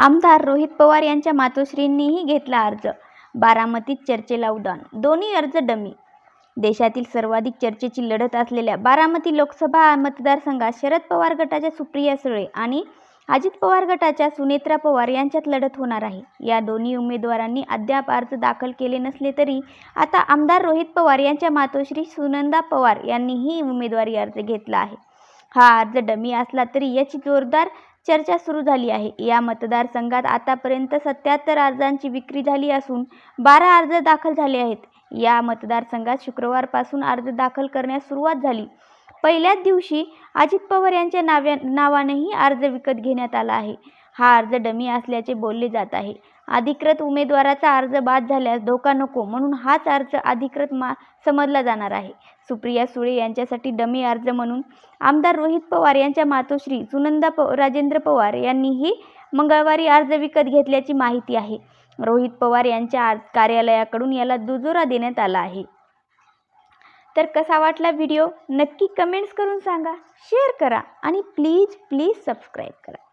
आमदार रोहित पवार यांच्या मातोश्रींनीही घेतला अर्ज. बारामतीत चर्चेला उडाण दोन्ही अर्ज डमी. देशातील सर्वाधिक चर्चेची लढत असलेल्या बारामती लोकसभा मतदारसंघात शरद पवार गटाच्या सुप्रिया सुळे आणि अजित पवार गटाच्या सुनेत्रा पवार यांच्यात लढत होणार आहे. या दोन्ही उमेदवारांनी अद्याप अर्ज दाखल केले नसले तरी आता आमदार रोहित पवार यांच्या मातोश्री सुनंदा पवार यांनीही उमेदवारी अर्ज घेतला आहे. हा अर्ज डमी असला तरी याची जोरदार चर्चा सुरू झाली आहे. या मतदारसंघात आतापर्यंत सत्याहत्तर अर्जांची विक्री झाली असून बारा अर्ज दाखल झाले आहेत. या मतदारसंघात शुक्रवारपासून अर्ज दाखल करण्यास सुरुवात झाली. पहिल्याच दिवशी अजित पवार यांच्या नाव्या नावानेही अर्ज विकत घेण्यात आला आहे. हा अर्ज डमी असल्याचे बोलले जात आहे. अधिकृत उमेदवाराचा अर्ज बाद झाल्यास धोका नको म्हणून हाच अर्ज अधिकृत मा समजला जाणार आहे. सुप्रिया सुळे यांच्यासाठी डमी अर्ज म्हणून आमदार रोहित पवार यांच्या मातोश्री सुनंदा प राजेंद्र पवार यांनीही मंगळवारी अर्ज विकत घेतल्याची माहिती आहे. रोहित पवार यांच्या कार्यालयाकडून याला दुजोरा देण्यात आला आहे. तर कसा वाटला व्हिडिओ? नक्की कमेंट्स करून सांगा शेअर करा आणि प्लीज प्लीज सबस्क्राईब करा.